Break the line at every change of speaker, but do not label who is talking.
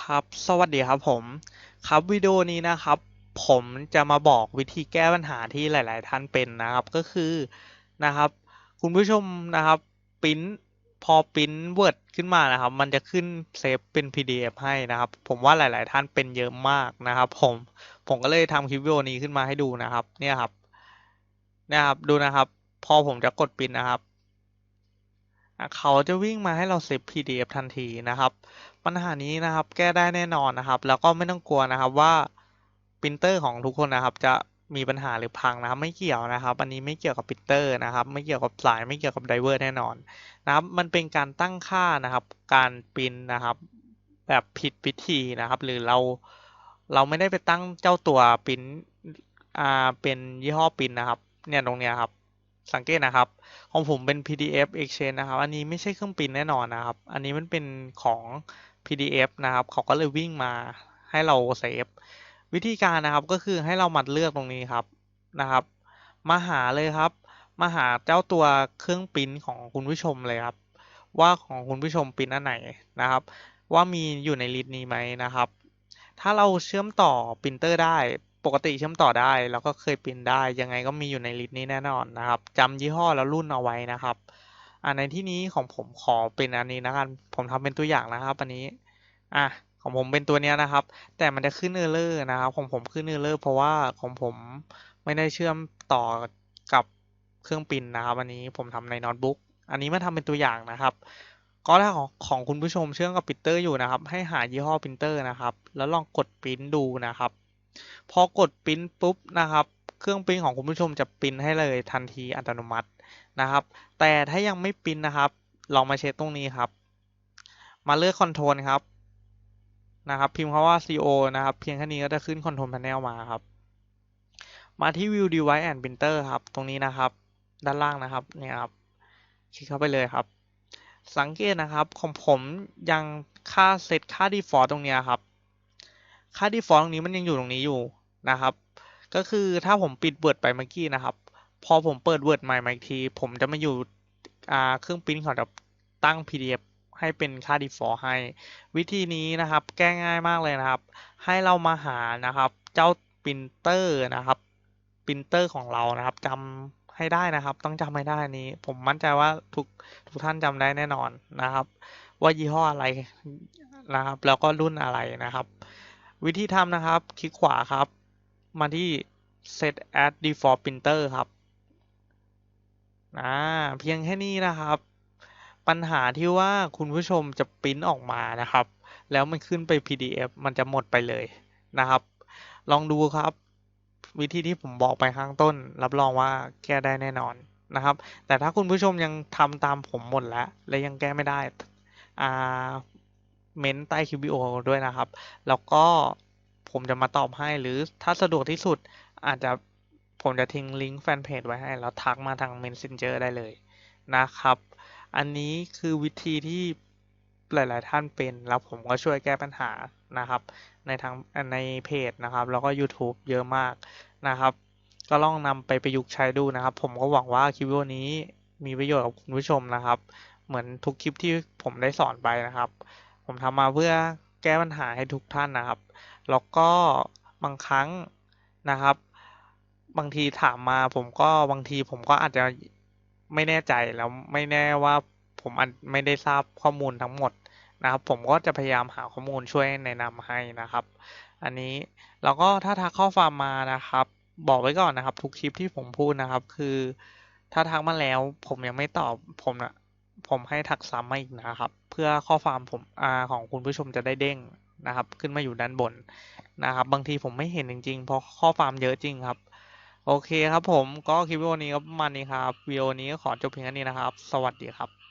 ครับ สวัสดีครับผม ครับวิดีโอนี้นะครับ ผมจะมาบอกวิธีแก้ปัญหาที่หลาย ๆ ท่านเป็นนะครับก็คือนะครับ คุณผู้ชมนะครับปิ้นพอปิ้นเวิร์ดขึ้นมานะครับ มันจะขึ้นเซฟเป็น PDF ให้นะครับ ผมว่าหลาย ๆ ท่านเป็นเยอะมากนะครับ ผมผมก็เลยทำคลิปวิดีโอนี้ขึ้นมาให้ดูนะครับ เนี่ยครับนี่ครับดูนะครับ พอผมจะกดปิ้นนะครับ เขาจะวิ่งมาให้เราเซฟ PDF ทันทีนะครับ ปัญหานี้นะครับแก้ได้แน่นอนนะครับ แล้วก็ไม่ต้องกลัวนะครับว่าปรินเตอร์ของทุกคนนะครับ จะมีปัญหาหรือพังนะครับ ไม่เกี่ยวนะครับ อันนี้ไม่เกี่ยวกับปรินเตอร์นะครับ ไม่เกี่ยวกับสายไม่เกี่ยวกับไดเวอร์แน่นอนนะครับ มันเป็นการตั้งค่านะครับ การปรินนะครับ แบบผิดวิธีนะครับ หรือเราเราไม่ได้ไปตั้งเจ้าตัวปรินอ่าเป็นยี่ห้อปรินนะครับ เนี่ยตรงเนี้ยครับ สังเกตนะครับ ของผมเป็น PDF Exchange นะครับ อันนี้ไม่ใช่เครื่องปรินแน่นอนนะครับ อันนี้มันเป็นของ PDF นะครับ เขาก็เลยวิ่งมาให้เราเซฟวิธีการนะครับก็คือให้เรามัดเลือกตรงนี้ครับนะครับ มาหาเลยครับ มาหาเจ้าตัวเครื่องปริ้นของคุณผู้ชมเลยครับ ว่าของคุณผู้ชมปริ้นอันไหนนะครับ ว่ามีอยู่ในลิสต์นี้ไหมนะครับ ถ้าเราเชื่อมต่อปรินเตอร์ได้ ปกติเชื่อมต่อได้ แล้วก็เคยปรินได้ ยังไงก็มีอยู่ในลิสต์นี้แน่นอนนะครับจำยี่ห้อแล้วรุ่นเอาไว้นะครับอ่าในที่นี้ของผมขอเป็นอันนี้นะครับผมทำเป็นตัวอย่างนะครับ อันนี้อะของผมเป็นตัวนี้นะครับ แต่มันจะขึ้นเออร์เลอร์นะครับของผมขึ้นเออร์เลอร์เพราะว่าของผมไม่ได้เชื่อมต่อกับเครื่องปรินนะครับ อันนี้ผมทำในโน้ตบุ๊กอันนี้มาทำเป็นตัวอย่างนะครับ ก็ถ้าของของคุณผู้ชมเชื่อมกับปรินเตอร์อยู่นะครับ ให้หายี่ห้อปรินเตอร์นะครับ แล้วลองกดปรินดูนะครับ พอกดปริ้นปุ๊บนะครับ เครื่องปริ้นของคุณผู้ชมจะปริ้นให้เลยทันทีอัตโนมัตินะครับ แต่ถ้ายังไม่ปริ้นนะครับ ลองมาเช็คตรงนี้ครับ มาเลือกคอนโทรลครับนะครับพิมพ์คำว่า CO นะครับ เพียงแค่นี้ก็จะขึ้น Control Panel มาครับ มาที่ View Device and Printer ครับ ตรงนี้นะครับ ด้านล่างนะครับ เนี่ยครับ คลิกเข้าไปเลยครับ สังเกตนะครับ ของผมยังค่าเซตค่า default ตรงนี้ครับ ค่า default ตรงนี้มันยังอยู่ตรงนี้อยู่นะครับ ก็คือถ้าผมปิด Word ไปเมื่อกี้นะครับ พอผมเปิด Word ใหม่มาอีกที ผมจะมาอยู่เครื่องปริ้นเขาจะตั้ง PDF ให้เป็นค่า default ให้ วิธีนี้นะครับ แก้ง่ายมากเลยนะครับ ให้เรามาหานะครับ เจ้าปรินเตอร์นะครับปรินเตอร์ของเรานะครับจำให้ได้นะครับ ต้องจำให้ได้นี้ ผมมั่นใจว่าทุกทุกท่านจำได้แน่นอนนะครับ ว่ายี่ห้ออะไรนะครับ แล้วก็รุ่นอะไรนะครับ วิธีทำนะครับ คลิกขวาครับ มาที่ set as default printer ครับอ่าเพียงแค่นี้นะครับ ปัญหาที่ว่าคุณผู้ชมจะปริ้นออกมานะครับ แล้วมันขึ้นไป PDF มันจะหมดไปเลยนะครับ ลองดูครับ วิธีที่ผมบอกไปข้างต้น รับรองว่าแก้ได้แน่นอนนะครับ แต่ถ้าคุณผู้ชมยังทำตามผมหมดแล้ว และยังแก้ไม่ได้อ่า เม้นใต้คลิปวิดีโอด้วยนะครับ แล้วก็ผมจะมาตอบให้หรือถ้าสะดวกที่สุดอาจจะผมจะทิ้งลิงก์แฟนเพจไว้ให้ แล้วทักมาทาง Messenger ได้เลยนะครับ อันนี้คือวิธีที่หลาย ๆ ท่านเป็น แล้วผมก็ช่วยแก้ปัญหานะครับ ในทางในเพจนะครับ แล้วก็ YouTube เยอะมากนะครับ ก็ลองนำไปประยุกต์ใช้ดูนะครับ ผมก็หวังว่าคลิปวิดีโอนี้มีประโยชน์กับคุณผู้ชมนะครับ เหมือนทุกคลิปที่ผมได้สอนไปนะครับ ผมทำมาเพื่อแก้ปัญหาให้ทุกท่านนะครับ แล้วก็บางครั้งนะครับ บางทีถามมาผมก็บางทีผมก็อาจจะไม่แน่ใจแล้วไม่แน่ว่าผมอไม่ได้ทราบข้อมูลทั้งหมดนะครับ ผมก็จะพยายามหาข้อมูลช่วยแนะนำให้นะครับ อันนี้แล้วก็ถ้าทักข้อความมานะครับ บอกไว้ก่อนนะครับ ทุกคลิปที่ผมพูดนะครับ คือ ถ้าทักมาแล้วผมยังไม่ตอบผมนะผมให้ทักซ้ำมาอีกนะครับ พื่อข้อความผมอาของคุณผู้ชมจะได้เด้งนะครับ ขึ้นมาอยู่ด้านบนนะครับ บางทีผมไม่เห็นจริงๆเพราะข้อความเยอะจริงครับ โอเคครับผมก็คลิปวิดีโอนี้ก็ประมาณนี้ครับวิดีโอนี้ก็ขอจบเพียงแค่นี้นะครับ สวัสดีครับ